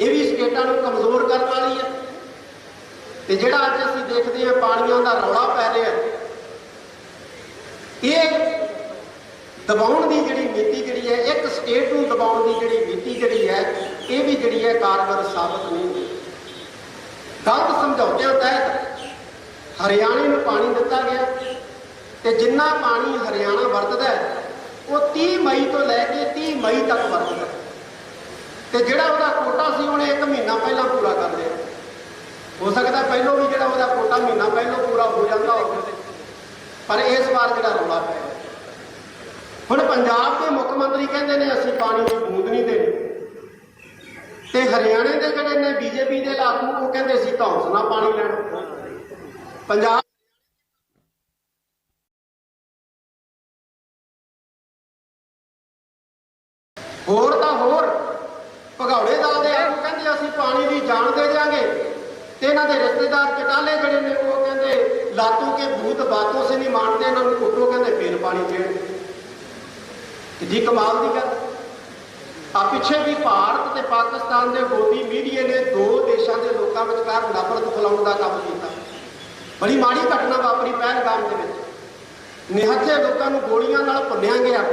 ਇਹ ਵੀ ਸਟੇਟਾਂ ਨੂੰ ਕਮਜ਼ੋਰ ਕਰਨ ਵਾਲੀ ਹੈ ਤੇ ਜਿਹੜਾ ਅੱਜ ਅਸੀਂ ਦੇਖਦੇ ਹਾਂ ਪਾਣੀਆਂ ਦਾ ਰੌਲਾ ਪੈ ਰਿਹਾ ਇਹ ਦਬਾਉਣ ਦੀ ਜਿਹੜੀ ਨੀਤੀ ਜਿਹੜੀ ਹੈ, ਇੱਕ ਸਟੇਟ ਨੂੰ ਦਬਾਉਣ ਦੀ ਜਿਹੜੀ ਨੀਤੀ ਜਿਹੜੀ ਹੈ, ਇਹ ਵੀ ਜਿਹੜੀ ਹੈ ਕਾਰਗਰ ਸਾਬਤ ਨਹੀਂ ਹੋਈ ਗਲਤ ਸਮਝੌਤਿਆਂ ਤਹਿਤ ਹਰਿਆਣੇ ਨੂੰ ਪਾਣੀ ਦਿੱਤਾ ਗਿਆ ਤੇ ਜਿੰਨਾ ਪਾਣੀ ਹਰਿਆਣਾ ਵਰਤਦਾ ਹੈ, ਉਹ 30 ਮਈ ਤੋਂ ਲੈ ਕੇ 30 ਮਈ ਤੱਕ ਵਰਤਦਾ ਹੈ। ਤੇ ਜਿਹੜਾ ਉਹਦਾ ਕੋਟਾ ਸੀ, ਉਹਨੇ 1 ਮਹੀਨਾ ਪਹਿਲਾਂ ਪੂਰਾ ਕਰ ਲਿਆ। ਹੋ ਸਕਦਾ ਪਹਿਲੋਂ ਵੀ ਜਿਹੜਾ ਉਹਦਾ ਕੋਟਾ ਮਹੀਨਾ ਪਹਿਲਾਂ ਪੂਰਾ ਹੋ ਜਾਂਦਾ ਹੋਵੇ। ਪਰ ਇਸ ਵਾਰ ਜਿਹੜਾ ਰੌਲਾ ਪਿਆ। ਹੁਣ ਪੰਜਾਬ ਦੇ ਮੁੱਖ ਮੰਤਰੀ ਕਹਿੰਦੇ ਨੇ, ਅਸੀਂ ਪਾਣੀ ਦੀ ਬੂੰਦ ਨਹੀਂ ਦੇਣੀ। ਤੇ ਹਰਿਆਣੇ ਦੇ ਜਿਹੜੇ ਨੇ, ਬੀਜੇਪੀ ਦੇ ਲਾਗੂ, ਉਹ ਕਹਿੰਦੇ ਸੀ ਧੌਂਸ ਨਾਲ ਪਾਣੀ ਲੈਣਾ। ਪੰਜਾਬ ਹੋਰ ਤਾਂ ਹੋਰ ਭਗੌੜੇ ਦਲ ਦੇ ਆਗੂ ਕਹਿੰਦੇ ਅਸੀਂ ਪਾਣੀ ਦੀ ਜਾਨ ਦੇ ਦਿਆਂਗੇ ਤੇ ਇਹਨਾਂ ਦੇ ਰਿਸ਼ਤੇਦਾਰ ਚਟਾਲੇ ਜਿਹੜੇ ਨੇ ਉਹ ਕਹਿੰਦੇ, ਲਾਤੂ ਕੇ ਭੂਤ ਬਾਤੋਂ ਸੇ ਨਹੀਂ ਮਾਨਦੇ ਇਹਨਾਂ ਨੂੰ ਕੁੱਟੋ ਕਹਿੰਦੇ ਫੇਰ ਪਾਣੀ ਫੇਰ ਕਿੱਡੀ ਕਮਾਲ ਦੀ ਗੱਲ। ਆ ਪਿੱਛੇ ਵੀ ਭਾਰਤ ਤੇ ਪਾਕਿਸਤਾਨ ਦੇ ਗੋਦੀ ਮੀਡੀਆ ਨੇ ਦੋ ਦੇਸ਼ਾਂ ਦੇ ਲੋਕਾਂ ਵਿਚਕਾਰ ਨਫ਼ਰਤ ਫੈਲਾਉਣ ਦਾ ਕੰਮ ਕੀਤਾ। ਬੜੀ ਮਾੜੀ ਘਟਨਾ ਵਾਪਰੀ ਪਹਿਲਗਾਮ ਦੇ ਵਿੱਚ। ਨਿਹੱਥੇ ਲੋਕਾਂ ਨੂੰ ਗੋਲੀਆਂ ਨਾਲ ਭੁੰਨਿਆ ਗਿਆ।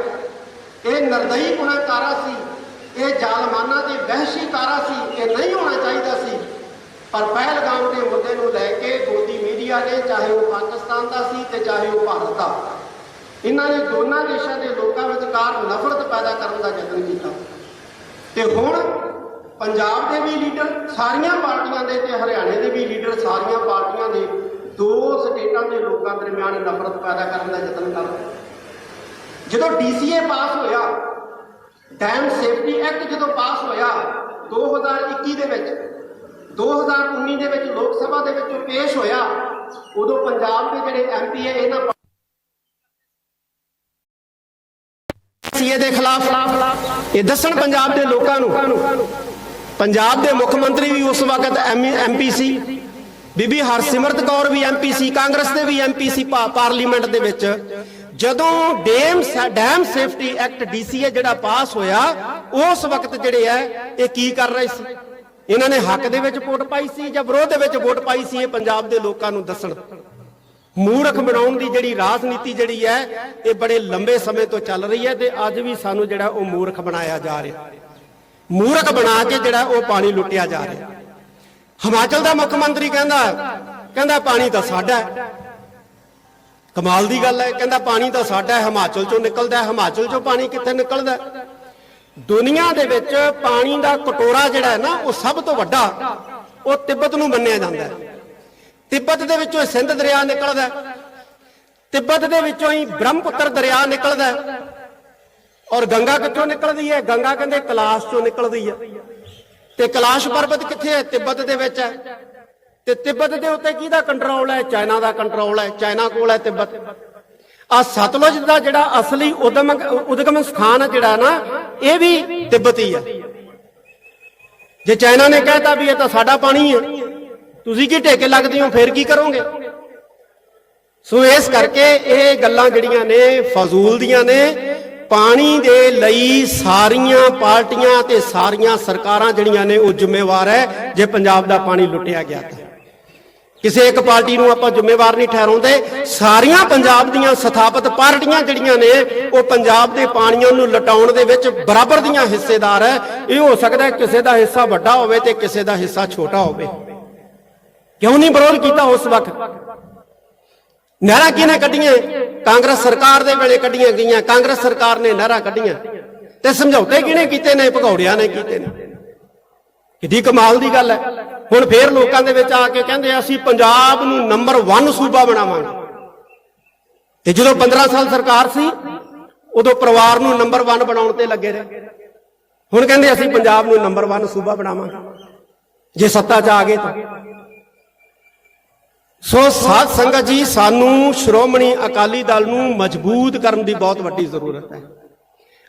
ਇਹ ਨਰਦਈ ਕਾਰਾ ਸੀ, ਇਹ ਜ਼ਾਲਮਾਨਾ ਤੇ ਵਹਿਸ਼ੀ ਕਾਰਾ ਸੀ, ਇਹ ਨਹੀਂ ਹੋਣਾ ਚਾਹੀਦਾ ਸੀ। ਪਰ ਪਹਿਲਗਾਮ ਦੇ ਮੁੱਦੇ ਨੂੰ ਲੈ ਕੇ ਗੋਦੀ ਮੀਡੀਆ ਨੇ, ਚਾਹੇ ਉਹ ਪਾਕਿਸਤਾਨ ਦਾ ਸੀ ਤੇ ਚਾਹੇ ਉਹ ਭਾਰਤ ਦਾ। ਇਹਨਾਂ ਨੇ ਦੋਨਾਂ ਦੇਸ਼ਾਂ ਦੇ ਲੋਕਾਂ ਵਿਚਕਾਰ ਨਫ਼ਰਤ ਪੈਦਾ ਕਰਨ ਦਾ ਯਤਨ ਕੀਤਾ। ਤੇ ਹੁਣ ਪੰਜਾਬ ਦੇ ਵੀ ਲੀਡਰ, ਸਾਰੀਆਂ ਪਾਰਟੀਆਂ ਦੇ ਤੇ ਹਰਿਆਣੇ ਦੇ ਵੀ ਲੀਡਰ, ਸਾਰੀਆਂ ਪਾਰਟੀਆਂ ਦੇ ਦੋ ਸਟੇਟਾਂ ਦੇ ਲੋਕਾਂ ਦਰਮਿਆਨ ਨਫ਼ਰਤ ਪੈਦਾ ਕਰਨ ਦਾ ਯਤਨ ਕਰ ਰਹੇ ਜਦੋਂ ਡੀਸੀਏ ਪਾਸ ਹੋਇਆ, ਡੈਮ ਸੇਫਟੀ ਐਕਟ ਜਦੋਂ ਪਾਸ ਹੋਇਆ 2021 ਦੇ ਵਿੱਚ 2019 ਦੇ ਵਿੱਚ ਲੋਕ ਸਭਾ ਦੇ ਵਿੱਚ ਪੇਸ਼ ਹੋਇਆ, ਉਦੋਂ ਪੰਜਾਬ ਦੇ ਜਿਹੜੇ ਐਮਪੀ ਹੈ ਇਹਨਾਂ ਸੀਏ ਦੇ ਖਿਲਾਫ। ਇਹ ਦੱਸਣ ਪੰਜਾਬ ਦੇ ਲੋਕਾਂ ਨੂੰ, ਪੰਜਾਬ ਦੇ ਮੁੱਖ ਮੰਤਰੀ ਵੀ ਉਸ ਵਕਤ ਐਮਪੀ ਸੀ, ਬੀਬੀ ਹਰਸਿਮਰਤ ਕੌਰ ਵੀ ਐਮਪੀ ਸੀ, ਕਾਂਗਰਸ ਦੇ ਵੀ ਐਮਪੀ ਸੀ ਪਾਰਲੀਮੈਂਟ ਦੇ ਵਿੱਚ। ਜਦੋਂ dam dam safety act DCA ਜਿਹੜਾ ਪਾਸ ਹੋਇਆ, ਉਸ ਵਕਤ ਜਿਹੜੇ ਐ ਇਹ ਕੀ ਕਰ ਰਹੇ ਸੀ? ਇਹਨਾਂ ਨੇ ਹੱਕ ਦੇ ਵਿੱਚ ਵੋਟ ਪਾਈ ਸੀ ਜਾਂ ਵਿਰੋਧ ਦੇ ਵਿੱਚ ਵੋਟ ਪਾਈ ਸੀ, ਇਹ ਪੰਜਾਬ ਦੇ ਲੋਕਾਂ ਨੂੰ ਦੱਸਣ। ਮੂਰਖ ਬਣਾਉਣ ਦੀ ਜਿਹੜੀ ਰਾਜਨੀਤੀ ਜਿਹੜੀ ਹੈ, ਇਹ ਬੜੇ ਲੰਬੇ ਸਮੇਂ ਤੋਂ ਚੱਲ ਰਹੀ ਹੈ ਤੇ ਅੱਜ ਵੀ ਸਾਨੂੰ ਜਿਹੜਾ ਉਹ ਮੂਰਖ ਬਣਾਇਆ ਜਾ ਰਿਹਾ। ਮੂਰਖ ਬਣਾ ਕੇ ਜਿਹੜਾ ਉਹ ਪਾਣੀ ਲੁੱਟਿਆ ਜਾ ਰਿਹਾ। ਹਿਮਾਚਲ ਦਾ ਮੁੱਖ ਮੰਤਰੀ ਕਹਿੰਦਾ ਕਹਿੰਦਾ ਪਾਣੀ ਤਾਂ ਸਾਡਾ ਹੈ। ਕਮਾਲ ਦੀ ਗੱਲ ਹੈ, ਕਹਿੰਦਾ ਪਾਣੀ ਤਾਂ ਸਾਡਾ ਹੈ, ਹਿਮਾਚਲ ਚੋਂ ਨਿਕਲਦਾ ਹੈ, ਹਿਮਾਚਲ ਚੋਂ ਪਾਣੀ ਕਿੱਥੇ ਨਿਕਲਦਾ ਹੈ? ਦੁਨੀਆ ਦੇ ਵਿੱਚ ਪਾਣੀ ਦਾ ਕਟੋਰਾ ਜਿਹੜਾ ਹੈ ਨਾ, ਉਹ ਸਭ ਤੋਂ ਵੱਡਾ, ਉਹ ਤਿੱਬਤ ਨੂੰ ਮੰਨਿਆ ਜਾਂਦਾ ਹੈ। ਤਿੱਬਤ ਦੇ ਵਿੱਚੋਂ ਸਿੰਧ ਦਰਿਆ ਨਿਕਲਦਾ ਹੈ। ਤਿੱਬਤ ਦੇ ਵਿੱਚੋਂ ਹੀ ਬ੍ਰਹਮਪੁੱਤਰ ਦਰਿਆ ਨਿਕਲਦਾ ਹੈ। ਔਰ ਗੰਗਾ ਕਿੱਥੋਂ ਨਿਕਲਦੀ ਹੈ? ਗੰਗਾ ਕਹਿੰਦੇ ਕਲਾਸ਼ ਚੋਂ ਨਿਕਲਦੀ ਹੈ। ਤੇ ਕਲਾਸ਼ ਪਰਬਤ ਕਿੱਥੇ ਹੈ? ਤਿੱਬਤ ਦੇ ਵਿੱਚ ਹੈ। ਤੇ ਤਿੱਬਤ ਦੇ ਉੱਤੇ ਕਿਹਦਾ ਕੰਟਰੋਲ ਹੈ? ਚਾਈਨਾ ਦਾ ਕੰਟਰੋਲ ਹੈ। ਚਾਈਨਾ ਕੋਲ ਹੈ ਤਿੱਬਤ। ਆ ਸਤਲੁਜ ਦਾ ਜਿਹੜਾ ਅਸਲੀ ਉਦਮ ਉਦਗਮ ਸਥਾਨ ਹੈ ਜਿਹੜਾ ਨਾ, ਇਹ ਵੀ ਤਿੱਬਤੀ ਹੈ ਜੇ ਚਾਈਨਾ ਨੇ ਕਹਿਤਾ ਵੀ ਇਹ ਤਾਂ ਸਾਡਾ ਪਾਣੀ ਹੈ ਤੁਸੀਂ ਕੀ ਢੇਕੇ ਲੱਗਦੇ ਹੋ, ਫੇਰ ਕੀ ਕਰੋਗੇ? ਸੋ ਇਸ ਕਰਕੇ ਇਹ ਗੱਲਾਂ ਜਿਹੜੀਆਂ ਨੇ, ਫਜ਼ੂਲ ਦੀਆਂ ਨੇ, ਪਾਣੀ ਦੇ ਲਈ ਸਾਰੀਆਂ ਪਾਰਟੀਆਂ ਤੇ ਸਾਰੀਆਂ ਸਰਕਾਰਾਂ ਜਿਹੜੀਆਂ ਨੇ, ਉਹ ਜ਼ਿੰਮੇਵਾਰ ਹੈ, ਜੇ ਪੰਜਾਬ ਦਾ ਪਾਣੀ ਲੁੱਟਿਆ ਗਿਆ ਤਾਂ। ਕਿਸੇ ਇੱਕ ਪਾਰਟੀ ਨੂੰ ਆਪਾਂ ਜ਼ਿੰਮੇਵਾਰ ਨਹੀਂ ਠਹਿਰਾਉਂਦੇ। ਸਾਰੀਆਂ ਪੰਜਾਬ ਦੀਆਂ ਸਥਾਪਿਤ ਪਾਰਟੀਆਂ ਜਿਹੜੀਆਂ ਨੇ, ਉਹ ਪੰਜਾਬ ਦੇ ਪਾਣੀਆਂ ਨੂੰ ਲਟਾਉਣ ਦੇ ਵਿੱਚ ਬਰਾਬਰ ਦੀਆਂ ਹਿੱਸੇਦਾਰ ਹੈ। ਇਹ ਹੋ ਸਕਦਾ ਕਿਸੇ ਦਾ ਹਿੱਸਾ ਵੱਡਾ ਹੋਵੇ ਤੇ ਕਿਸੇ ਦਾ ਹਿੱਸਾ ਛੋਟਾ ਹੋਵੇ। ਕਿਉਂ ਨਹੀਂ ਵਿਰੋਧ ਕੀਤਾ ਉਸ ਵਕਤ? ਨਹਿਰਾਂ ਕਿਹਨੇ ਕੱਢੀਆਂ? ਕਾਂਗਰਸ ਸਰਕਾਰ ਦੇ ਵੇਲੇ ਕੱਢੀਆਂ ਗਈਆਂ। ਕਾਂਗਰਸ ਸਰਕਾਰ ਨੇ ਨਹਿਰਾਂ ਕੱਢੀਆਂ। ਤੇ ਸਮਝੌਤੇ ਕਿਹਨੇ ਕੀਤੇ ਨੇ? ਭਗੌੜਿਆਂ ਨੇ ਕੀਤੇ ਨੇ। ਕਿੱਡੀ ਕਮਾਲ ਦੀ ਗੱਲ ਹੈ। ਹੁਣ ਫੇਰ ਲੋਕਾਂ ਦੇ ਵਿੱਚ ਆ ਕੇ ਕਹਿੰਦੇ ਅਸੀਂ ਪੰਜਾਬ ਨੂੰ ਨੰਬਰ 1 ਸੂਬਾ ਬਣਾਵਾਂਗੇ। ਤੇ ਜਦੋਂ 15 ਸਾਲ ਸਰਕਾਰ ਸੀ, ਉਦੋਂ ਪਰਿਵਾਰ ਨੂੰ ਨੰਬਰ 1 ਬਣਾਉਣ ਤੇ ਲੱਗੇ ਰਹੇ। ਹੁਣ ਕਹਿੰਦੇ ਅਸੀਂ ਪੰਜਾਬ ਨੂੰ ਨੰਬਰ 1 ਸੂਬਾ ਬਣਾਵਾਂਗੇ। ਜੇ ਸੱਤਾ 'ਚ ਆ ਗਏ ਤਾਂ। ਸੋ ਸਾਧ ਸੰਗਤ ਜੀ, ਸਾਨੂੰ ਸ਼੍ਰੋਮਣੀ ਅਕਾਲੀ ਦਲ ਨੂੰ ਮਜ਼ਬੂਤ ਕਰਨ ਦੀ ਬਹੁਤ ਵੱਡੀ ਜ਼ਰੂਰਤ ਹੈ।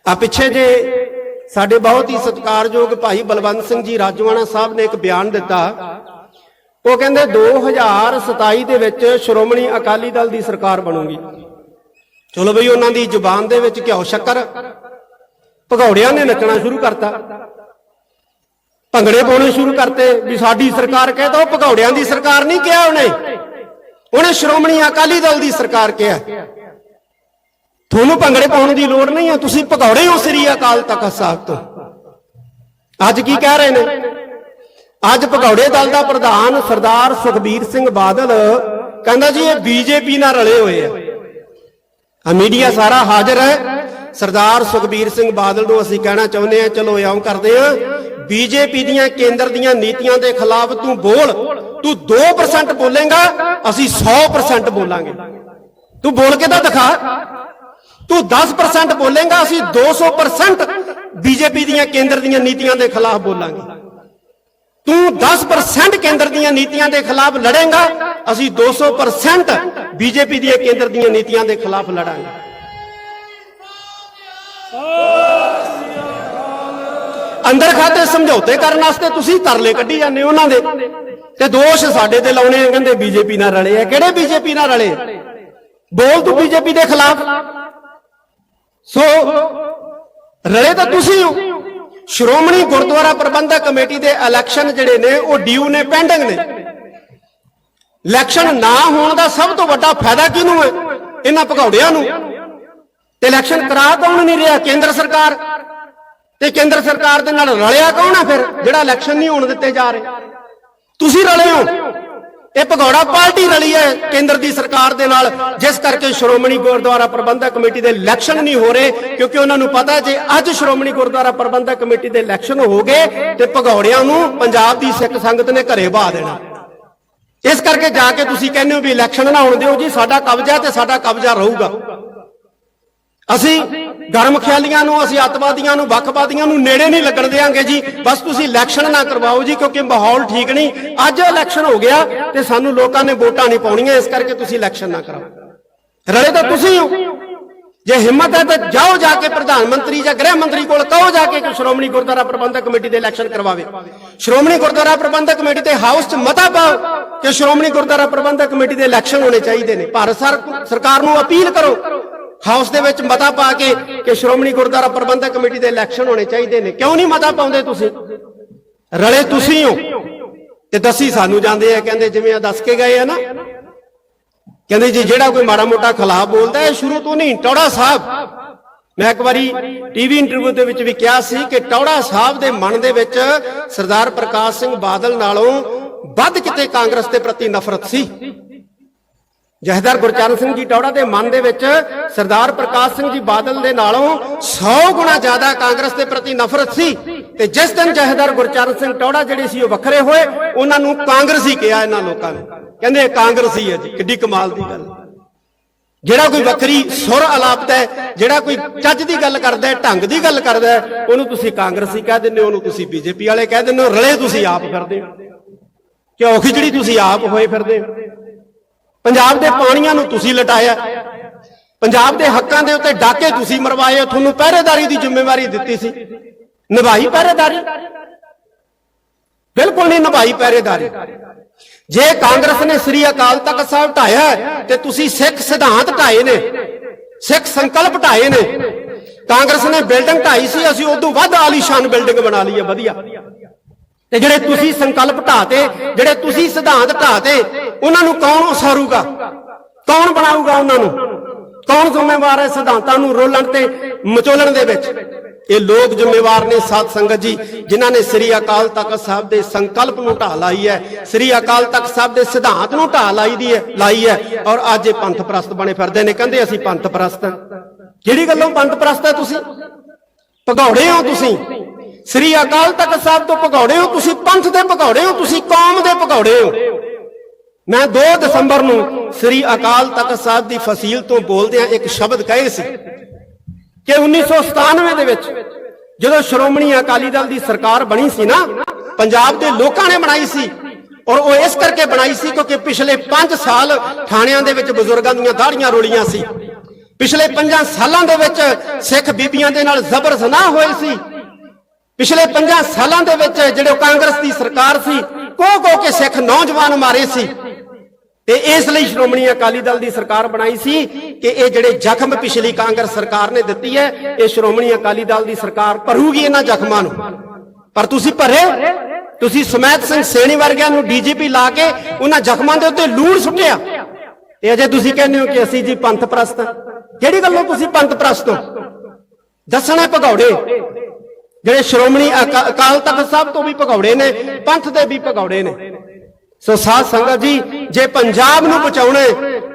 ਆ ਪਿੱਛੇ ਜੇ ਸਾਡੇ ਬਹੁਤ ਹੀ ਸਤਿਕਾਰਯੋਗ ਭਾਈ ਬਲਵੰਤ ਸਿੰਘ ਜੀ ਰਾਜਵਾਨਾ ਸਾਹਿਬ ਨੇ ਇੱਕ ਬਿਆਨ ਦਿੱਤਾ। ਉਹ ਕਹਿੰਦੇ 2027 ਦੇ ਵਿੱਚ ਸ਼੍ਰੋਮਣੀ ਅਕਾਲੀ ਦਲ ਦੀ ਸਰਕਾਰ ਬਣੂਗੀ। ਚਲੋ ਬਈ, ਉਹਨਾਂ ਦੀ ਜ਼ੁਬਾਨ ਦੇ ਵਿੱਚ ਘਿਓ ਸ਼ੱਕਰ। ਭਗੌੜਿਆਂ ਨੇ ਨੱਚਣਾ ਸ਼ੁਰੂ ਕਰਤਾ। ਭੰਗੜੇ ਪਾਉਣੇ ਸ਼ੁਰੂ ਕਰਤੇ ਵੀ ਸਾਡੀ ਸਰਕਾਰ ਕਹੇ ਤਾਂ ਉਹ ਭਗੌੜਿਆਂ ਦੀ ਸਰਕਾਰ ਨਹੀਂ ਕਿਹਾ ਉਹਨੇ। ਉਹਨੇ ਸ਼੍ਰੋਮਣੀ ਅਕਾਲੀ ਦਲ ਦੀ ਸਰਕਾਰ ਕਿਹਾ। ਤੁਹਾਨੂੰ ਭੰਗੜੇ ਪਾਉਣ ਦੀ ਲੋੜ ਨਹੀਂ ਹੈ ਤੁਸੀਂ ਭਗੌੜੇ ਹੋ ਸ੍ਰੀ ਅਕਾਲ ਤਖਤ ਸਾਹਿਬ ਤੋਂ। ਅੱਜ ਕੀ ਕਹਿ ਰਹੇ ਨੇ? ਅੱਜ ਭਗੌੜੇ ਦਲ ਦਾ ਪ੍ਰਧਾਨ ਸਰਦਾਰ ਸੁਖਬੀਰ ਸਿੰਘ ਬਾਦਲ ਕਹਿੰਦਾ ਜੀ, ਇਹ ਬੀਜੇਪੀ ਨਾਲ ਰਲੇ ਹੋਏ ਆ। ਆ ਮੀਡੀਆ ਸਾਰਾ ਹਾਜ਼ਰ ਹੈ। ਸਰਦਾਰ ਸੁਖਬੀਰ ਸਿੰਘ ਬਾਦਲ ਨੂੰ ਅਸੀਂ ਕਹਿਣਾ ਚਾਹੁੰਦੇ ਆ ਚਲੋ ਇਉਂ ਕਰਦੇ ਆ ਬੀਜੇਪੀ ਦੀਆਂ ਕੇਂਦਰ ਦੀਆਂ ਨੀਤੀਆਂ ਦੇ ਖਿਲਾਫ ਤੂੰ ਬੋਲ, ਤੂੰ 2% ਬੋਲੇਗਾ, ਅਸੀਂ 100% ਬੋਲਾਂਗੇ। ਤੂੰ ਬੋਲ ਕੇ ਤਾਂ ਦਿਖਾ। ਤੂੰ 10% ਬੋਲੇਗਾ, ਅਸੀਂ 200% ਬੀਜੇਪੀ ਦੀਆਂ ਕੇਂਦਰ ਦੀਆਂ ਨੀਤੀਆਂ ਦੇ ਖਿਲਾਫ ਬੋਲਾਂਗੇ। ਤੂੰ 10% ਕੇਂਦਰ ਦੀਆਂ ਨੀਤੀਆਂ ਦੇ ਖਿਲਾਫ ਲੜੇਗਾ, ਅਸੀਂ 200% ਬੀਜੇਪੀ ਦੀਆਂ ਕੇਂਦਰ ਦੀਆਂ ਨੀਤੀਆਂ ਦੇ ਖਿਲਾਫ ਲੜਾਂਗੇ। ਅੰਦਰ ਖਾਤੇ ਸਮਝੌਤੇ ਕਰਨ ਵਾਸਤੇ ਤੁਸੀਂ ਤਰਲੇ ਕੱਢੀ ਜਾਂਦੇ ਹੋ ਉਹਨਾਂ ਦੇ। ਤੇ ਦੋਸ਼ ਸਾਡੇ ਤੇ ਲਾਉਣੇ ਆ, ਕਹਿੰਦੇ ਬੀਜੇਪੀ ਨਾਲ ਰਲੇ ਆ। ਕਿਹੜੇ ਬੀਜੇਪੀ ਨਾਲ ਰਲੇ? ਬੋਲ ਤੂੰ ਬੀਜੇਪੀ ਦੇ ਖਿਲਾਫ। ਸੋ, ਰਲੇ ਤਾਂ ਤੁਸੀਂ ਹੋ। ਸ਼੍ਰੋਮਣੀ ਗੁਰਦੁਆਰਾ ਪ੍ਰਬੰਧਕ ਕਮੇਟੀ ਦੇ ਇਲੈਕਸ਼ਨ ਜਿਹੜੇ ਨੇ, ਉਹ ਡਿਊ ਨੇ ਪੈਂਡਿੰਗ ਨੇ। ਇਲੈਕਸ਼ਨ ਨਾ ਹੋਣ ਦਾ ਸਭ ਤੋਂ ਵੱਡਾ ਫਾਇਦਾ ਕਿਹਨੂੰ ਹੈ? ਇਹਨਾਂ ਭਗੌੜਿਆਂ ਨੂੰ। ਤੇ ਇਲੈਕਸ਼ਨ ਕਰਾ ਕੌਣ ਨਹੀਂ ਰਿਹਾ? ਕੇਂਦਰ ਸਰਕਾਰ। ਤੇ ਕੇਂਦਰ ਸਰਕਾਰ ਦੇ ਨਾਲ ਰਲਿਆ ਕੌਣ ਆ ਫਿਰ, ਜਿਹੜਾ ਇਲੈਕਸ਼ਨ ਨਹੀਂ ਹੋਣ ਦਿੱਤੇ ਜਾ ਰਹੇ? ਤੁਸੀਂ ਰਲੇ ਹੋ। ਇਹ ਭਗੌੜਾ ਪਾਰਟੀ ਰਲੀ ਹੈ ਕੇਂਦਰ ਦੀ ਸਰਕਾਰ ਦੇ ਨਾਲ। ਜਿਸ ਕਰਕੇ ਸ਼੍ਰੋਮਣੀ ਗੁਰਦੁਆਰਾ ਪ੍ਰਬੰਧਕ ਕਮੇਟੀ ਦੇ ਇਲੈਕਸ਼ਨ ਨਹੀਂ ਹੋ ਰਹੇ, ਕਿਉਂਕਿ ਉਹਨਾਂ ਨੂੰ ਪਤਾ ਜੇ ਅੱਜ ਸ਼੍ਰੋਮਣੀ ਗੁਰਦੁਆਰਾ ਪ੍ਰਬੰਧਕ ਕਮੇਟੀ ਦੇ ਇਲੈਕਸ਼ਨ ਹੋ ਗਏ ਤੇ ਭਗੌੜਿਆਂ ਨੂੰ ਪੰਜਾਬ ਦੀ ਸਿੱਖ ਸੰਗਤ ਨੇ ਘਰੇ ਬਹਾ ਦੇਣਾ। ਇਸ ਕਰਕੇ ਜਾ ਕੇ ਤੁਸੀਂ ਕਹਿੰਦੇ ਹੋ ਵੀ ਇਲੈਕਸ਼ਨ ਨਾ ਹੋਣ ਦਿਓ ਜੀ, ਸਾਡਾ ਕਬਜ਼ਾ ਤੇ ਸਾਡਾ ਕਬਜ਼ਾ ਰਹੂਗਾ। ਅਸੀਂ ਗਰਮ ਖਿਆਲੀਆਂ ਨੂੰ, ਅਸੀਂ ਅੱਤਵਾਦੀਆਂ ਨੂੰ, ਵੱਖਵਾਦੀਆਂ ਨੂੰ ਨੇੜੇ ਨਹੀਂ ਲੱਗਣ ਦੇਾਂਗੇ ਜੀ। ਬਸ ਤੁਸੀਂ ਇਲੈਕਸ਼ਨ ਨਾ ਕਰਵਾਓ ਜੀ, ਕਿਉਂਕਿ ਮਾਹੌਲ ਠੀਕ ਨਹੀਂ। ਅੱਜ ਇਲੈਕਸ਼ਨ ਹੋ ਗਿਆ ਤੇ ਸਾਨੂੰ ਲੋਕਾਂ ਨੇ ਵੋਟਾਂ ਨਹੀਂ ਪਾਉਣੀਆਂ, ਇਸ ਕਰਕੇ ਤੁਸੀਂ ਇਲੈਕਸ਼ਨ ਨਾ ਕਰਾਓ ਰਲੇ ਤਾਂ ਤੁਸੀਂ ਹੋ। ਜੇ ਹਿੰਮਤ ਹੈ ਤਾਂ ਜਾਓ ਜਾ ਕੇ ਪ੍ਰਧਾਨ ਮੰਤਰੀ ਜਾਂ ਗ੍ਰਹਿ ਮੰਤਰੀ ਕੋਲ ਕਹੋ ਜਾ ਕੇ ਕਿ ਸ਼੍ਰੋਮਣੀ ਗੁਰਦੁਆਰਾ ਪ੍ਰਬੰਧਕ ਕਮੇਟੀ ਦੇ ਇਲੈਕਸ਼ਨ ਕਰਵਾਵੇ। ਸ਼੍ਰੋਮਣੀ ਗੁਰਦੁਆਰਾ ਪ੍ਰਬੰਧਕ ਕਮੇਟੀ ਤੇ ਹਾਊਸ 'ਚ ਮਤਾ ਪਾਓ ਕਿ ਸ਼੍ਰੋਮਣੀ ਗੁਰਦੁਆਰਾ ਪ੍ਰਬੰਧਕ ਕਮੇਟੀ ਦੇ ਇਲੈਕਸ਼ਨ ਹੋਣੇ ਚਾਹੀਦੇ ਨੇ। ਭਾਰਤ ਸਰਕਾਰ ਨੂੰ ਅਪੀਲ ਕਰੋ। ਹਾਊਸ ਦੇ ਵਿੱਚ ਮਤਾ ਪਾ ਕੇ ਕਿ ਸ਼੍ਰੋਮਣੀ ਗੁਰਦੁਆਰਾ ਪ੍ਰਬੰਧਕ ਕਮੇਟੀ ਦੇ ਇਲੈਕਸ਼ਨ ਹੋਣੇ ਚਾਹੀਦੇ ਨੇ। ਕਿਉਂ ਨਹੀਂ ਮਤਾ ਪਾਉਂਦੇ ਤੁਸੀਂ? ਰਲੇ ਤੁਸੀਂ ਹੋ। ਤੇ ਦੱਸੀ ਸਾਨੂੰ ਜਾਂਦੇ ਆ, ਕਹਿੰਦੇ ਜਿਵੇਂ ਆ ਦੱਸ ਕੇ ਗਏ ਆ ਨਾ। ਕਹਿੰਦੇ ਜੀ ਜਿਹੜਾ ਕੋਈ ਮਾੜਾ ਮੋਟਾ ਖਿਲਾਫ ਬੋਲਦਾ ਹੈ ਸ਼ੁਰੂ ਤੋਂ ਨਹੀਂ। ਟੌੜਾ ਸਾਹਿਬ। ਮੈਂ ਇੱਕ ਵਾਰੀ ਟੀਵੀ ਇੰਟਰਵਿਊ ਦੇ ਵਿੱਚ ਵੀ ਕਿਹਾ ਸੀ ਕਿ ਟੌੜਾ ਸਾਹਿਬ ਦੇ ਮਨ ਦੇ ਵਿੱਚ ਸਰਦਾਰ ਪ੍ਰਕਾਸ਼ ਸਿੰਘ ਬਾਦਲ ਨਾਲੋਂ ਵੱਧ ਕਿਤੇ ਕਾਂਗਰਸ ਦੇ ਪ੍ਰਤੀ ਨਫ਼ਰਤ ਸੀ। ਜਹਦਰ ਗੁਰਚਰਨ ਸਿੰਘ ਜੀ ਟੌੜਾ ਦੇ ਮਨ ਦੇ ਵਿੱਚ ਸਰਦਾਰ ਪ੍ਰਕਾਸ਼ ਸਿੰਘ ਜੀ ਬਾਦਲ ਦੇ ਨਾਲੋਂ 100 ਗੁਣਾ ਜ਼ਿਆਦਾ ਕਾਂਗਰਸ ਦੇ ਪ੍ਰਤੀ ਨਫ਼ਰਤ ਸੀ ਤੇ ਜਿਸ ਦਿਨ ਜਹਦਰ ਗੁਰਚਰਨ ਸਿੰਘ ਟੌੜਾ ਜਿਹੜੇ ਸੀ ਉਹ ਵੱਖਰੇ ਹੋਏ, ਉਹਨਾਂ ਨੂੰ ਕਾਂਗਰਸੀ ਕਿਹਾ ਇਹਨਾਂ ਲੋਕਾਂ ਨੇ। ਕਹਿੰਦੇ ਕਾਂਗਰਸੀ ਹੈ ਜੀ, ਕਿੱਡੀ ਕਮਾਲ ਦੀ ਗੱਲ। ਜਿਹੜਾ ਕੋਈ ਵੱਖਰੀ ਸੁਰ ਅਲਾਪਦਾ ਹੈ, ਜਿਹੜਾ ਕੋਈ ਚੱਜ ਦੀ ਗੱਲ ਕਰਦਾ ਹੈ, ਢੰਗ ਦੀ ਗੱਲ ਕਰਦਾ ਹੈ, ਉਹਨੂੰ ਤੁਸੀਂ ਕਾਂਗਰਸੀ ਕਹਿ ਦਿੰਦੇ ਹੋ, ਉਹਨੂੰ ਤੁਸੀਂ ਬੀਜੇਪੀ ਵਾਲੇ ਕਹਿ ਦਿੰਦੇ ਹੋ, ਰਲੇ ਤੁਸੀਂ ਆਪ ਫਿਰਦੇ ਹੋ। ਕਿਉਂ ਖਿਚੜੀ ਤੁਸੀਂ ਆਪ ਹੋਏ ਫਿਰਦੇ ਹੋ। ਪੰਜਾਬ ਦੇ ਪਾਣੀਆਂ ਨੂੰ ਤੁਸੀਂ ਲਟਾਇਆ। ਪੰਜਾਬ ਦੇ ਹੱਕਾਂ ਦੇ ਉੱਤੇ ਡਾਕੇ ਤੁਸੀਂ ਮਰਵਾਏ ਤੁਹਾਨੂੰ ਪਹਿਰੇਦਾਰੀ ਦੀ ਜ਼ਿੰਮੇਵਾਰੀ ਦਿੱਤੀ ਸੀ। ਨਿਭਾਈ ਪਹਿਰੇਦਾਰੀ? ਬਿਲਕੁਲ ਨਹੀਂ ਨਿਭਾਈ ਪਹਿਰੇਦਾਰੀ। ਜੇ ਕਾਂਗਰਸ ਨੇ ਸ੍ਰੀ ਅਕਾਲ ਤਖਤ ਸਾਹਿਬ ਢਾਇਆ ਤੇ ਤੁਸੀਂ ਸਿੱਖ ਸਿਧਾਂਤ ਢਾਏ ਨੇ, ਸਿੱਖ ਸੰਕਲਪ ਢਾਏ ਨੇ। ਕਾਂਗਰਸ ਨੇ ਬਿਲਡਿੰਗ ਢਾਈ ਸੀ, ਅਸੀਂ ਉਦੋਂ ਵੱਧ ਆਲੀਸ਼ਾਨ ਬਿਲਡਿੰਗ ਬਣਾ ਲਈ ਹੈ, ਵਧੀਆ। ਤੇ ਜਿਹੜੇ ਤੁਸੀਂ ਸੰਕਲਪ ਢਾਤੇ, ਜਿਹੜੇ ਤੁਸੀਂ ਸਿਧਾਂਤ ਢਾਤੇ, ਉਹਨਾਂ ਨੂੰ ਕੌਣ ਉਸਾਰੂਗਾ? ਕੌਣ ਬਣਾਊਗਾ ਉਹਨਾਂ ਨੂੰ? ਕੌਣ ਜ਼ਿੰਮੇਵਾਰ ਹੈ ਸਿਧਾਂਤਾਂ ਨੂੰ ਰੋਲਣ ਤੇ ਮਚੋਲਣ ਦੇ ਵਿੱਚ? ਇਹ ਲੋਕ ਜ਼ਿੰਮੇਵਾਰ ਨੇ ਸਾਧ ਸੰਗਤ ਜੀ, ਜਿਨ੍ਹਾਂ ਨੇ ਸ੍ਰੀ ਅਕਾਲ ਤਖਤ ਸਾਹਿਬ ਦੇ ਸੰਕਲਪ ਨੂੰ ਢਾਹ ਲਾਈ ਹੈ। ਸ੍ਰੀ ਅਕਾਲ ਤਖਤ ਸਾਹਿਬ ਦੇ ਸਿਧਾਂਤ ਨੂੰ ਢਾਹ ਲਾਈ ਦੀ ਹੈ, ਲਾਈ ਹੈ। ਔਰ ਅੱਜ ਇਹ ਪੰਥ ਪ੍ਰਸਤ ਬਣੇ ਫਿਰਦੇ ਨੇ, ਕਹਿੰਦੇ ਅਸੀਂ ਪੰਥ ਪ੍ਰਸਤ ਹਾਂ। ਕਿਹੜੀ ਗੱਲੋਂ ਪੰਥ ਪ੍ਰਸਤ ਹੈ ਤੁਸੀਂ? ਭਗੌੜੇ ਹੋ ਤੁਸੀਂ? ਸ੍ਰੀ ਅਕਾਲ ਤਖਤ ਸਾਹਿਬ ਤੋਂ ਭਗੌੜੇ ਹੋ, ਤੁਸੀਂ ਪੰਥ ਦੇ ਭਗੌੜੇ ਹੋ, ਤੁਸੀਂ ਕੌਮ ਦੇ ਭਗੌੜੇ ਹੋ। ਮੈਂ 2 ਦਸੰਬਰ ਨੂੰ ਸ੍ਰੀ ਅਕਾਲ ਤਖਤ ਸਾਹਿਬ ਦੀ ਫਸੀਲ ਤੋਂ ਬੋਲਦਿਆਂ ਇੱਕ ਸ਼ਬਦ ਕਹੇ ਸੀ ਕਿ 1997 ਦੇ ਵਿੱਚ ਜਦੋਂ ਸ਼੍ਰੋਮਣੀ ਅਕਾਲੀ ਦਲ ਦੀ ਸਰਕਾਰ ਬਣੀ ਸੀ ਨਾ, ਪੰਜਾਬ ਦੇ ਲੋਕਾਂ ਨੇ ਬਣਾਈ ਸੀ ਔਰ ਉਹ ਇਸ ਕਰਕੇ ਬਣਾਈ ਸੀ ਕਿਉਂਕਿ ਪਿਛਲੇ 5 ਸਾਲ ਥਾਣਿਆਂ ਦੇ ਵਿੱਚ ਬਜ਼ੁਰਗਾਂ ਦੀਆਂ ਦਾੜੀਆਂ ਰੋਲੀਆਂ ਸੀ। ਪਿਛਲੇ 5 ਸਾਲਾਂ ਦੇ ਵਿੱਚ ਸਿੱਖ ਬੀਬੀਆਂ ਦੇ ਨਾਲ ਜ਼ਬਰ ਜ਼ਨਾਹ ਹੋਏ ਸੀ। ਪਿਛਲੇ 5 ਸਾਲਾਂ ਦੇ ਵਿੱਚ ਜਿਹੜੇ ਕਾਂਗਰਸ ਦੀ ਸਰਕਾਰ ਸੀ, ਕੋ ਕੋ ਕੇ ਸਿੱਖ ਨੌਜਵਾਨ ਮਾਰੇ ਸੀ। ਤੇ ਇਸ ਲਈ ਸ਼੍ਰੋਮਣੀ ਅਕਾਲੀ ਦਲ ਦੀ ਸਰਕਾਰ ਬਣਾਈ ਸੀ ਕਿ ਇਹ ਜਿਹੜੇ ਜ਼ਖਮ ਪਿਛਲੀ ਕਾਂਗਰਸ ਸਰਕਾਰ ਨੇ ਦਿੱਤੀ ਹੈ, ਇਹ ਸ਼੍ਰੋਮਣੀ ਅਕਾਲੀ ਦਲ ਦੀ ਸਰਕਾਰ ਭਰੂਗੀ ਇਹਨਾਂ ਜ਼ਖਮਾਂ ਨੂੰ। ਪਰ ਤੁਸੀਂ ਭਰੇ? ਤੁਸੀਂ ਸਮੈਤ ਸਿੰਘ ਸੈਣੀ ਵਰਗਿਆਂ ਨੂੰ ਡੀਜੀਪੀ ਲਾ ਕੇ ਉਹਨਾਂ ਜ਼ਖਮਾਂ ਦੇ ਉੱਤੇ ਲੂਣ ਸੁੱਟਿਆ। ਤੇ ਅਜੇ ਤੁਸੀਂ ਕਹਿੰਦੇ ਹੋ ਕਿ ਅਸੀਂ ਜੀ ਪੰਥ ਪ੍ਰਸਤ ਕਿਹੜੀ ਗੱਲੋਂ ਤੁਸੀਂ ਪੰਥ ਪ੍ਰਸਤ ਹੋ? ਦੱਸਣਾ ਭਗੌੜੇ। ਜਿਹੜੇ ਸ਼੍ਰੋਮਣੀ ਅਕਾ- ਅਕਾਲ ਤਖਤ ਸਾਹਿਬ ਤੋਂ ਵੀ ਭਗੌੜੇ ਨੇ, ਪੰਥ ਦੇ ਵੀ ਭਗੌੜੇ ਨੇ। ਸੋ ਸਾਧ ਸੰਗਤ ਜੀ, ਜੇ ਪੰਜਾਬ ਨੂੰ ਬਚਾਉਣਾ,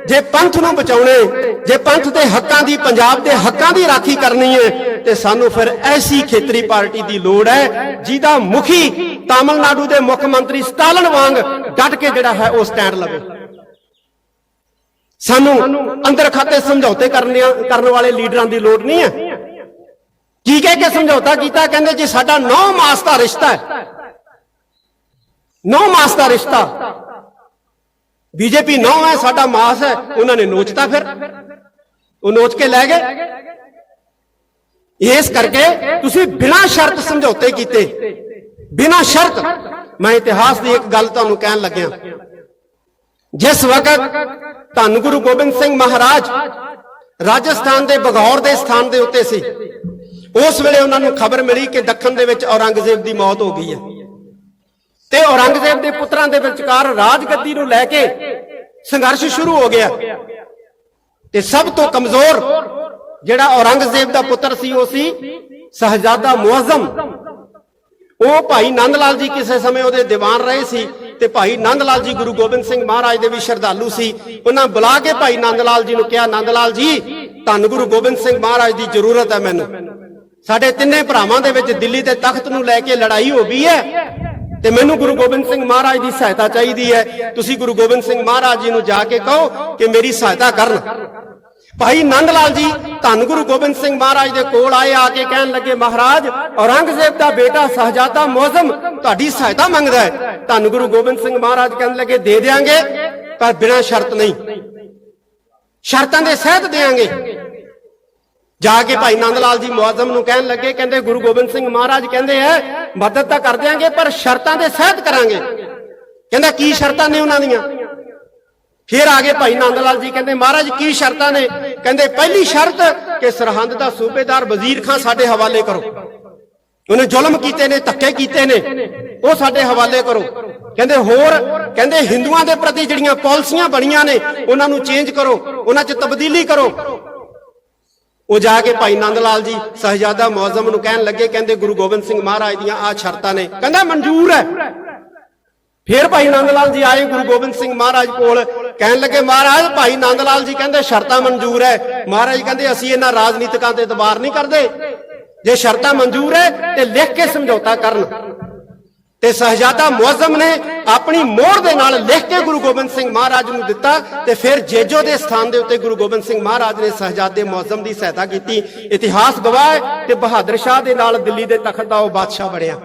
ਜੇ ਪੰਥ ਨੂੰ ਬਚਾਉਣਾ, ਜੇ ਪੰਥ ਦੇ ਹੱਕਾਂ ਦੀ, ਪੰਜਾਬ ਦੇ ਹੱਕਾਂ ਦੀ ਰਾਖੀ ਕਰਨੀ ਹੈ ਤੇ ਸਾਨੂੰ ਫਿਰ ਐਸੀ ਖੇਤਰੀ ਪਾਰਟੀ ਦੀ ਲੋੜ ਹੈ, ਜਿਹਦਾ ਮੁਖੀ ਤਾਮਿਲਨਾਡੂ ਦੇ ਮੁੱਖ ਮੰਤਰੀ ਸਟਾਲਨ ਵਾਂਗ ਡਟ ਕੇ ਜਿਹੜਾ ਹੈ ਉਹ ਸਟੈਂਡ ਲਵੇ। ਸਾਨੂੰ ਅੰਦਰ ਖਾਤੇ ਸਮਝੌਤੇ ਕਰਨ ਵਾਲੇ ਲੀਡਰਾਂ ਦੀ ਲੋੜ ਨਹੀਂ ਹੈ। ਕੀ ਕਹਿ ਕੇ ਸਮਝੌਤਾ ਕੀਤਾ? ਕਹਿੰਦੇ ਜੀ ਸਾਡਾ 9 ਮਾਸ ਦਾ ਰਿਸ਼ਤਾ ਹੈ। 9 ਮਾਸ ਦਾ ਰਿਸ਼ਤਾ। ਬੀਜੇਪੀ 9 ਹੈ, ਸਾਡਾ ਮਾਸ ਹੈ। ਉਹਨਾਂ ਨੇ ਨੋਚਤਾ ਫਿਰ। ਉਹ ਨੋਚ ਕੇ ਲੈ ਗਏ। ਇਸ ਕਰਕੇ ਤੁਸੀਂ ਬਿਨਾਂ ਸ਼ਰਤ ਸਮਝੌਤੇ ਕੀਤੇ। ਬਿਨਾਂ ਸ਼ਰਤ। ਮੈਂ ਇਤਿਹਾਸ ਦੀ ਇੱਕ ਗੱਲ ਤੁਹਾਨੂੰ ਕਹਿਣ ਲੱਗਿਆ। ਜਿਸ ਵਕਤ ਧੰਨ ਗੁਰੂ ਗੋਬਿੰਦ ਸਿੰਘ ਮਹਾਰਾਜ ਰਾਜਸਥਾਨ ਦੇ ਬਗੌਰ ਦੇ ਸਥਾਨ ਦੇ ਉੱਤੇ ਸੀ ਉਸ ਵੇਲੇ ਉਹਨਾਂ ਨੂੰ ਖਬਰ ਮਿਲੀ ਕਿ ਦੱਖਣ ਦੇ ਵਿੱਚ ਔਰੰਗਜ਼ੇਬ ਦੀ ਮੌਤ ਹੋ ਗਈ ਹੈ। ਤੇ ਔਰੰਗਜ਼ੇਬ ਦੇ ਪੁੱਤਰਾਂ ਦੇ ਵਿਚਕਾਰ ਰਾਜਗੱਦੀ ਨੂੰ ਲੈ ਕੇ ਸੰਘਰਸ਼ ਸ਼ੁਰੂ ਹੋ ਗਿਆ। ਤੇ ਸਭ ਤੋਂ ਕਮਜ਼ੋਰ ਜਿਹੜਾ ਔਰੰਗਜ਼ੇਬ ਦਾ ਪੁੱਤਰ ਸੀ, ਉਹ ਸੀ ਸਹਜ਼ਾਦਾ ਮੁਅਜ਼ਮ। ਉਹ ਭਾਈ ਨੰਦ ਲਾਲ ਜੀ ਕਿਸੇ ਸਮੇਂ ਉਹਦੇ ਦੀਵਾਨ ਰਹੇ ਸੀ ਤੇ ਭਾਈ ਨੰਦ ਲਾਲ ਜੀ ਗੁਰੂ ਗੋਬਿੰਦ ਸਿੰਘ ਮਹਾਰਾਜ ਦੇ ਵੀ ਸ਼ਰਧਾਲੂ ਸੀ। ਉਹਨਾਂ ਬੁਲਾ ਕੇ ਭਾਈ ਨੰਦ ਲਾਲ ਜੀ ਨੂੰ ਕਿਹਾ ਨੰਦ ਲਾਲ ਜੀ, ਧੰਨ ਗੁਰੂ ਗੋਬਿੰਦ ਸਿੰਘ ਮਹਾਰਾਜ ਦੀ ਜ਼ਰੂਰਤ ਹੈ ਮੈਨੂੰ। ਸਾਡੇ ਤਿੰਨੇ ਭਰਾਵਾਂ ਦੇ ਵਿੱਚ ਦਿੱਲੀ ਦੇ ਤਖਤ ਨੂੰ ਲੈ ਕੇ ਲੜਾਈ ਹੋ ਗਈ ਹੈ ਤੇ ਮੈਨੂੰ ਗੁਰੂ ਗੋਬਿੰਦ ਸਿੰਘ ਮਹਾਰਾਜ ਦੀ ਸਹਾਇਤਾ ਚਾਹੀਦੀ ਹੈ। ਤੁਸੀਂ ਗੁਰੂ ਗੋਬਿੰਦ ਸਿੰਘ ਮਹਾਰਾਜ ਜੀ ਨੂੰ ਜਾ ਕੇ ਕਹੋ ਕਿ ਮੇਰੀ ਸਹਾਇਤਾ ਕਰਨ। ਭਾਈ ਨੰਦ ਲਾਲ ਜੀ, ਧੰਨ ਗੁਰੂ ਗੋਬਿੰਦ ਸਿੰਘ ਮਹਾਰਾਜ ਦੇ ਕੋਲ ਆਏ, ਆ ਕੇ ਕਹਿਣ ਲੱਗੇ, ਮਹਾਰਾਜ, ਔਰੰਗਜ਼ੇਬ ਦਾ ਬੇਟਾ ਸਹਜਾਦਾ ਮੌਜ਼ਮ ਤੁਹਾਡੀ ਸਹਾਇਤਾ ਮੰਗਦਾ ਹੈ। ਧੰਨ ਗੁਰੂ ਗੋਬਿੰਦ ਸਿੰਘ ਮਹਾਰਾਜ ਕਹਿਣ ਲੱਗੇ, ਦੇ ਦੇਾਂਗੇ ਪਰ ਬਿਨਾਂ ਸ਼ਰਤ ਨਹੀਂ। ਸ਼ਰਤਾਂ ਦੇ ਸਹਿਤ ਦੇਾਂਗੇ ਜਾ ਕੇ ਭਾਈ ਨੰਦ ਲਾਲ ਜੀ ਮੁਆਜ਼ਮ ਨੂੰ ਕਹਿਣ ਲੱਗੇ, ਕਹਿੰਦੇ ਗੁਰੂ ਗੋਬਿੰਦ ਸਿੰਘ ਮਹਾਰਾਜ ਕਹਿੰਦੇ ਐ ਮਦਦ ਤਾਂ ਕਰ ਦਿਆਂਗੇ, ਪਰ ਸ਼ਰਤਾਂ ਦੇ ਸਹਿਤ ਕਰਾਂਗੇ। ਕਹਿੰਦਾ ਕੀ ਸ਼ਰਤਾਂ ਨੇ ਉਹਨਾਂ ਦੀਆਂ? ਫਿਰ ਆਗੇ ਭਾਈ ਨੰਦ ਲਾਲ ਜੀ, ਕਹਿੰਦੇ ਮਹਾਰਾਜ ਕੀ ਸ਼ਰਤਾਂ ਨੇ? ਕਹਿੰਦੇ ਪਹਿਲੀ ਸ਼ਰਤ ਕਿ ਸਰਹੰਦ ਦਾ ਸੂਬੇਦਾਰ ਵਜ਼ੀਰ ਖਾਨ ਸਾਡੇ ਹਵਾਲੇ ਕਰੋ। ਉਹਨੇ ਜ਼ੁਲਮ ਕੀਤੇ ਨੇ, ਧੱਕੇ ਕੀਤੇ ਨੇ, ਉਹ ਸਾਡੇ ਹਵਾਲੇ ਕਰੋ। ਕਹਿੰਦੇ ਹੋਰ, ਕਹਿੰਦੇ ਹਿੰਦੂਆਂ ਦੇ ਪ੍ਰਤੀ ਜਿਹੜੀਆਂ ਪਾਲਿਸੀਆਂ ਬਣੀਆਂ ਨੇ, ਉਹਨਾਂ ਨੂੰ ਚੇਂਜ ਕਰੋ, ਉਹਨਾਂ 'ਚ ਤਬਦੀਲੀ ਕਰੋ। ਉਹ ਜਾ ਕੇ ਭਾਈ ਨੰਦ ਲਾਲ ਜੀ, ਸਹਜਾਦਾ ਮੌਜ਼ਮ ਨੂੰ ਕਹਿਣ ਲੱਗੇ, ਕਹਿੰਦੇ ਗੁਰੂ ਗੋਬਿੰਦ ਸਿੰਘ ਮਹਾਰਾਜ ਦੀਆਂ ਆ ਸ਼ਰਤਾਂ ਨੇ। ਕਹਿੰਦਾ ਮਨਜ਼ੂਰ ਹੈ। ਫਿਰ ਭਾਈ ਨੰਦ ਲਾਲ ਜੀ ਆਏ, ਗੁਰੂ ਗੋਬਿੰਦ ਸਿੰਘ ਮਹਾਰਾਜ ਕੋਲ ਕਹਿਣ ਲੱਗੇ, ਮਹਾਰਾਜ, ਭਾਈ ਨੰਦ ਲਾਲ ਜੀ ਕਹਿੰਦੇ ਸ਼ਰਤਾਂ ਮਨਜ਼ੂਰ ਹੈ। ਮਹਾਰਾਜ ਕਹਿੰਦੇ, ਅਸੀਂ ਇਹਨਾਂ ਰਾਜਨੀਤਿਕਾਂ ਤੇ ਇਤਬਾਰ ਨਹੀਂ ਕਰਦੇ। ਜੇ ਸ਼ਰਤਾਂ ਮਨਜ਼ੂਰ ਹੈ ਤੇ ਲਿਖ ਕੇ ਸਮਝੌਤਾ ਕਰਨ। ਤੇ ਸਹਜਾਦਾ ਮੁਅਜ਼ਮ ਨੇ ਆਪਣੀ ਮੋਹਰ ਦੇ ਨਾਲ ਲਿਖ ਕੇ ਗੁਰੂ ਗੋਬਿੰਦ ਸਿੰਘ ਮਹਾਰਾਜ ਨੂੰ ਦਿੱਤਾ ਤੇ ਫਿਰ ਜੇਜੋ ਦੇ ਸਥਾਨ ਦੇ ਉੱਤੇ ਗੁਰੂ ਗੋਬਿੰਦ ਸਿੰਘ ਮਹਾਰਾਜ ਨੇ ਸਹਜਾਦੇ ਮੁਅਜ਼ਮ ਦੀ ਸਹਾਇਤਾ ਕੀਤੀ। ਇਤਿਹਾਸ ਗਵਾਹ ਹੈ ਕਿ ਬਹਾਦਰ ਸ਼ਾਹ ਦੇ ਨਾਲ ਦਿੱਲੀ ਦੇ ਤਖਤ ਦਾ ਉਹ ਬਾਦਸ਼ਾਹ ਬਣਿਆ।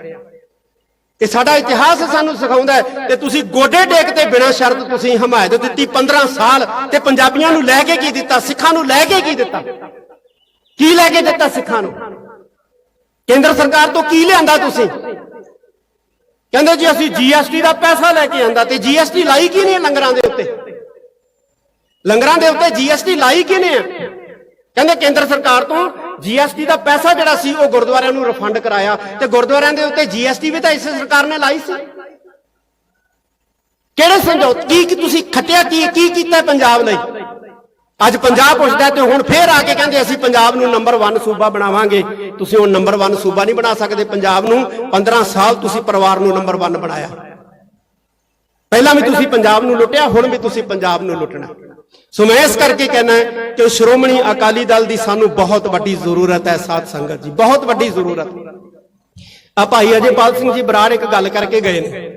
ਇਹ ਸਾਡਾ ਇਤਿਹਾਸ ਸਾਨੂੰ ਸਿਖਾਉਂਦਾ ਤੇ ਤੁਸੀਂ ਗੋਡੇ ਟੇਕ ਤੇ ਬਿਨਾਂ ਸ਼ਰਤ ਤੁਸੀਂ ਹਮਾਇਤ ਦਿੱਤੀ 15 ਸਾਲ ਤੇ ਪੰਜਾਬੀਆਂ ਨੂੰ ਲੈ ਕੇ ਕੀ ਦਿੱਤਾ? ਸਿੱਖਾਂ ਨੂੰ ਲੈ ਕੇ ਕੀ ਦਿੱਤਾ? ਕੀ ਲੈ ਕੇ ਦਿੱਤਾ ਸਿੱਖਾਂ ਨੂੰ? ਕੇਂਦਰ ਸਰਕਾਰ ਤੋਂ ਕੀ ਲਿਆਂਦਾ ਤੁਸੀਂ? ਕਹਿੰਦੇ ਜੀ ਅਸੀਂ ਜੀਐਸਟੀ ਦਾ ਪੈਸਾ ਲੈ ਕੇ ਆਂਦਾ ਤੇ ਜੀਐਸਟੀ ਲਾਈ ਕੀ ਨਹੀਂ ਲੰਗਰਾਂ ਦੇ ਉੱਤੇ? ਲੰਗਰਾਂ ਦੇ ਉੱਤੇ ਜੀਐਸਟੀ ਲਾਈ ਕਿਨੇ ਆ? ਕਹਿੰਦੇ ਕੇਂਦਰ ਸਰਕਾਰ ਤੋਂ ਜੀਐਸਟੀ ਦਾ ਪੈਸਾ ਜਿਹੜਾ ਸੀ ਉਹ ਗੁਰਦੁਆਰਿਆਂ ਨੂੰ ਰਿਫੰਡ ਕਰਾਇਆ ਤੇ ਗੁਰਦੁਆਰਿਆਂ ਦੇ ਉੱਤੇ ਜੀਐਸਟੀ ਵੀ ਤਾਂ ਇਸੇ ਸਰਕਾਰ ਨੇ ਲਾਈ ਸੀ। ਕਿਹੜੇ ਸਮਝੌਤੇ ਕੀ ਕੀ ਤੁਸੀਂ ਖੱਟਿਆ ਕੀ ਕੀ ਕੀਤਾ ਪੰਜਾਬ ਲਈ? ਅੱਜ ਪੰਜਾਬ ਪੁੱਛਦਾ ਤੇ ਹੁਣ ਫੇਰ ਆ ਕੇ ਕਹਿੰਦੇ ਅਸੀਂ ਪੰਜਾਬ ਨੂੰ ਨੰਬਰ 1 ਸੂਬਾ ਬਣਾਵਾਂਗੇ। ਤੁਸੀਂ ਉਹ ਨੰਬਰ 1 ਸੂਬਾ ਨਹੀਂ ਬਣਾ ਸਕਦੇ ਪੰਜਾਬ ਨੂੰ। 15 ਸਾਲ ਤੁਸੀਂ ਪਰਿਵਾਰ ਨੂੰ ਨੰਬਰ 1 ਬਣਾਇਆ। ਪਹਿਲਾਂ ਵੀ ਤੁਸੀਂ ਪੰਜਾਬ ਨੂੰ ਲੁੱਟਿਆ, ਹੁਣ ਵੀ ਤੁਸੀਂ ਪੰਜਾਬ ਨੂੰ ਲੁੱਟਣਾ। ਸੋ ਮੈਂ ਇਸ ਕਰਕੇ ਕਹਿਣਾ ਕਿ ਸ਼੍ਰੋਮਣੀ ਅਕਾਲੀ ਦਲ ਦੀ ਸਾਨੂੰ ਬਹੁਤ ਵੱਡੀ ਜ਼ਰੂਰਤ ਹੈ ਸਾਧ ਸੰਗਤ ਜੀ, ਬਹੁਤ ਵੱਡੀ ਜ਼ਰੂਰਤ। ਆ ਭਾਈ ਅਜੇਪਾਲ ਸਿੰਘ ਜੀ ਬਰਾੜ ਇੱਕ ਗੱਲ ਕਰਕੇ ਗਏ ਨੇ।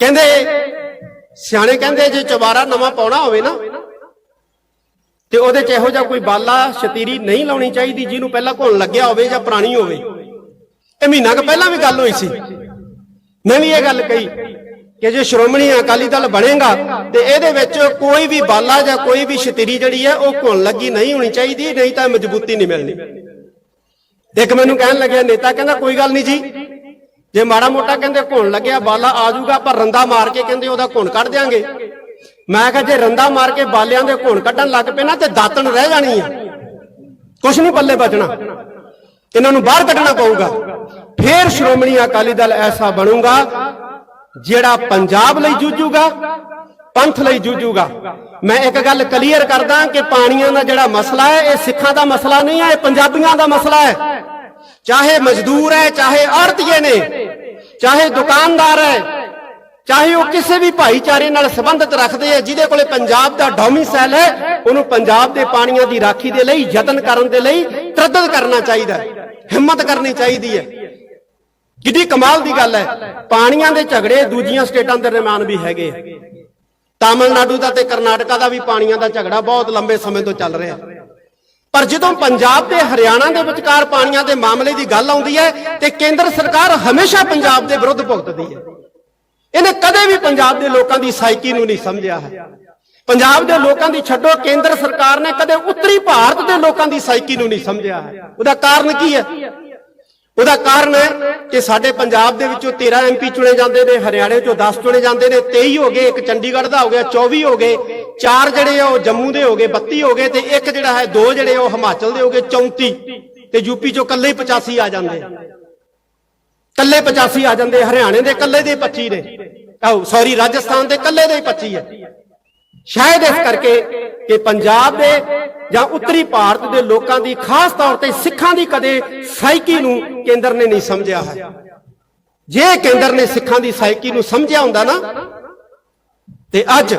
ਕਹਿੰਦੇ, ਸਿਆਣੇ ਕਹਿੰਦੇ ਜੇ ਚਵਾਰਾ ਨਵਾਂ ਪਾਉਣਾ ਹੋਵੇ ਨਾ ਤੇ ਉਹਦੇ ਚ ਇਹੋ ਜਿਹਾ ਕੋਈ ਬਾਲਾ ਸ਼ਤੀਰੀ ਨਹੀਂ ਲਾਉਣੀ ਚਾਹੀਦੀ, ਜਿਹਨੂੰ ਪਹਿਲਾਂ ਘੁਣ ਲੱਗਿਆ ਹੋਵੇ ਜਾਂ ਪੁਰਾਣੀ ਹੋਵੇ। ਇਹ ਮਹੀਨਾ ਕੁ ਪਹਿਲਾਂ ਵੀ ਗੱਲ ਹੋਈ ਸੀ। ਮੈਂ ਵੀ ਇਹ ਗੱਲ ਕਹੀ ਕਿ ਜੇ ਸ਼੍ਰੋਮਣੀ ਅਕਾਲੀ ਦਲ ਬਣੇਗਾ ਤੇ ਇਹਦੇ ਵਿੱਚ ਕੋਈ ਵੀ ਬਾਲਾ ਜਾਂ ਕੋਈ ਵੀ ਸ਼ਤੀਰੀ ਜਿਹੜੀ ਹੈ, ਉਹ ਘੁਣ ਲੱਗੀ ਨਹੀਂ ਹੋਣੀ ਚਾਹੀਦੀ, ਨਹੀਂ ਤਾਂ ਮਜ਼ਬੂਤੀ ਨਹੀਂ ਮਿਲਣੀ। ਇੱਕ ਮੈਨੂੰ ਕਹਿਣ ਲੱਗਿਆ, ਨੇਤਾ ਕਹਿੰਦਾ, ਕੋਈ ਗੱਲ ਨਹੀਂ ਜੀ। ਜੇ ਮਾੜਾ ਮੋਟਾ ਕਹਿੰਦੇ ਘੁਣ ਲੱਗਿਆ, ਬਾਲਾ ਆ ਜਾਊਗਾ ਪਰ ਰੰਦਾ ਮਾਰ ਕੇ ਕਹਿੰਦੇ ਉਹਦਾ ਘੁਣ ਕੱਢ ਦਿਆਂਗੇ। ਮੈਂ ਕਿਹਾ ਜੇ ਰੰਦਾ ਮਾਰ ਕੇ ਬਾਲਿਆਂ ਦੇ ਘੁਣ ਕੱਢਣ ਲੱਗ ਪਏ ਨਾ ਤੇ ਦਾਤਣ ਰਹਿ ਜਾਣੀ ਆ। ਕੁਛ ਨਹੀਂ ਪੱਲੇ ਬਚਣਾ। ਇਹਨਾਂ ਨੂੰ ਬਾਹਰ ਕੱਢਣਾ ਪਊਗਾ। ਫੇਰ ਸ਼੍ਰੋਮਣੀ ਅਕਾਲੀ ਦਲ ਐਸਾ ਬਣੂਗਾ, ਜਿਹੜਾ ਪੰਜਾਬ ਲਈ ਜੂਝੂਗਾ, ਪੰਥ ਲਈ ਜੂਝੂਗਾ। ਮੈਂ ਇੱਕ ਗੱਲ ਕਲੀਅਰ ਕਰਦਾ ਕਿ ਪਾਣੀਆਂ ਦਾ ਜਿਹੜਾ ਮਸਲਾ ਹੈ, ਇਹ ਸਿੱਖਾਂ ਦਾ ਮਸਲਾ ਨਹੀਂ ਹੈ, ਇਹ ਪੰਜਾਬੀਆਂ ਦਾ ਮਸਲਾ ਹੈ। ਚਾਹੇ ਮਜ਼ਦੂਰ ਹੈ, ਚਾਹੇ ਆੜਤੀਏ ਨੇ, ਚਾਹੇ ਦੁਕਾਨਦਾਰ ਹੈ ਚਾਹੇ ਉਹ ਕਿਸੇ ਵੀ ਭਾਈਚਾਰੇ ਨਾਲ ਸੰਬੰਧਿਤ ਰੱਖਦੇ ਆ, ਜਿਹਦੇ ਕੋਲੇ ਪੰਜਾਬ ਦਾ ਡੋਮਿਸਾਈਲ ਹੈ, ਉਹਨੂੰ ਪੰਜਾਬ ਦੇ ਪਾਣੀਆਂ ਦੀ ਰਾਖੀ ਦੇ ਲਈ, ਯਤਨ ਕਰਨ ਦੇ ਲਈ ਤਰੱਦਦ ਕਰਨਾ ਚਾਹੀਦਾ ਹਿੰਮਤ ਕਰਨੀ ਚਾਹੀਦੀ ਹੈ। ਕਿੱਡੀ ਕਮਾਲ ਦੀ ਗੱਲ ਹੈ, ਪਾਣੀਆਂ ਦੇ ਝਗੜੇ ਦੂਜੀਆਂ ਸਟੇਟਾਂ ਦੇ ਦਰਮਿਆਨ ਵੀ ਹੈਗੇ ਆ। ਤਾਮਿਲਨਾਡੂ ਦਾ ਤੇ ਕਰਨਾਟਕਾ ਦਾ ਵੀ ਪਾਣੀਆਂ ਦਾ ਝਗੜਾ ਬਹੁਤ ਲੰਬੇ ਸਮੇਂ ਤੋਂ ਚੱਲ ਰਿਹਾ। ਪਰ ਜਦੋਂ ਪੰਜਾਬ ਤੇ ਹਰਿਆਣਾ ਦੇ ਵਿਚਕਾਰ ਪਾਣੀਆਂ ਦੇ ਮਾਮਲੇ ਦੀ ਗੱਲ ਆਉਂਦੀ ਹੈ, ਤੇ ਕੇਂਦਰ ਸਰਕਾਰ ਹਮੇਸ਼ਾ ਪੰਜਾਬ ਦੇ ਵਿਰੁੱਧ ਭੁਗਤਦੀ ਹੈ। ਇਹਨੇ ਕਦੇ ਵੀ ਪੰਜਾਬ ਦੇ ਲੋਕਾਂ ਦੀ ਸਾਈਕੀ ਨੂੰ ਨਹੀਂ ਸਮਝਿਆ ਹੈ। ਪੰਜਾਬ ਦੇ ਲੋਕਾਂ ਦੀ ਛੱਡੋ, ਕੇਂਦਰ ਸਰਕਾਰ ਨੇ ਕਦੇ ਉੱਤਰੀ ਭਾਰਤ ਦੇ ਲੋਕਾਂ ਦੀ ਸਾਈਕੀ ਨੂੰ ਨਹੀਂ ਸਮਝਿਆ ਹੈ। ਉਹਦਾ ਕਾਰਨ ਕੀ ਹੈ? ਉਹਦਾ ਕਾਰਨ ਹੈ ਕਿ ਸਾਡੇ ਪੰਜਾਬ ਦੇ ਵਿੱਚੋਂ 13 ਐਮਪੀ ਚੁਣੇ ਜਾਂਦੇ ਨੇ, ਹਰਿਆਣੇ ਚੋਂ 10 ਚੁਣੇ ਜਾਂਦੇ ਨੇ 23 ਹੋ ਗਏ, ਇੱਕ ਚੰਡੀਗੜ੍ਹ ਦਾ ਹੋ ਗਿਆ 24 ਹੋ ਗਏ, ਚਾਰ ਜਿਹੜੇ ਆ ਉਹ ਜੰਮੂ ਦੇ ਹੋ ਗਏ 32 ਹੋ ਗਏ ਤੇ ਇੱਕ ਜਿਹੜਾ ਹੈ ਦੋ ਜਿਹੜੇ ਆ ਉਹ ਹਿਮਾਚਲ ਦੇ ਹੋ ਗਏ 34 ਤੇ ਯੂਪੀ ਚੋਂ ਇਕੱਲੇ ਹੀ 85 ਆ ਜਾਂਦੇ। ਆ ਕੱਲੇ 85 ਆ ਜਾਂਦੇ, ਹਰਿਆਣੇ ਦੇ ਕੱਲੇ ਦੇ 25 ਨੇ। ਆਹ ਸੌਰੀ ਰਾਜਸਥਾਨ ਦੇ ਕੱਲੇ ਦੇ ਹੀ 25 ਹੈ। ਸ਼ਾਇਦ ਇਸ ਕਰਕੇ ਕਿ ਪੰਜਾਬ ਦੇ ਜਾਂ ਉੱਤਰੀ ਭਾਰਤ ਦੇ ਲੋਕਾਂ ਦੀ ਖਾਸ ਤੌਰ ਤੇ ਸਿੱਖਾਂ ਦੀ ਕਦੇ ਸਾਈਕੀ ਨੂੰ ਕੇਂਦਰ ਨੇ ਨਹੀਂ ਸਮਝਿਆ ਹੈ। ਜੇ ਕੇਂਦਰ ਨੇ ਸਿੱਖਾਂ ਦੀ ਸਾਈਕੀ ਨੂੰ ਸਮਝਿਆ ਹੁੰਦਾ ਨਾ, ਤੇ ਅੱਜ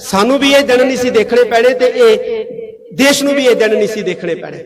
ਸਾਨੂੰ ਵੀ ਇਹ ਦਿਨ ਨਹੀਂ ਸੀ ਦੇਖਣੇ ਪੈਣੇ ਤੇ ਇਹ ਦੇਸ਼ ਨੂੰ ਵੀ ਇਹ ਦਿਨ ਨਹੀਂ ਸੀ ਦੇਖਣੇ ਪੈਣੇ।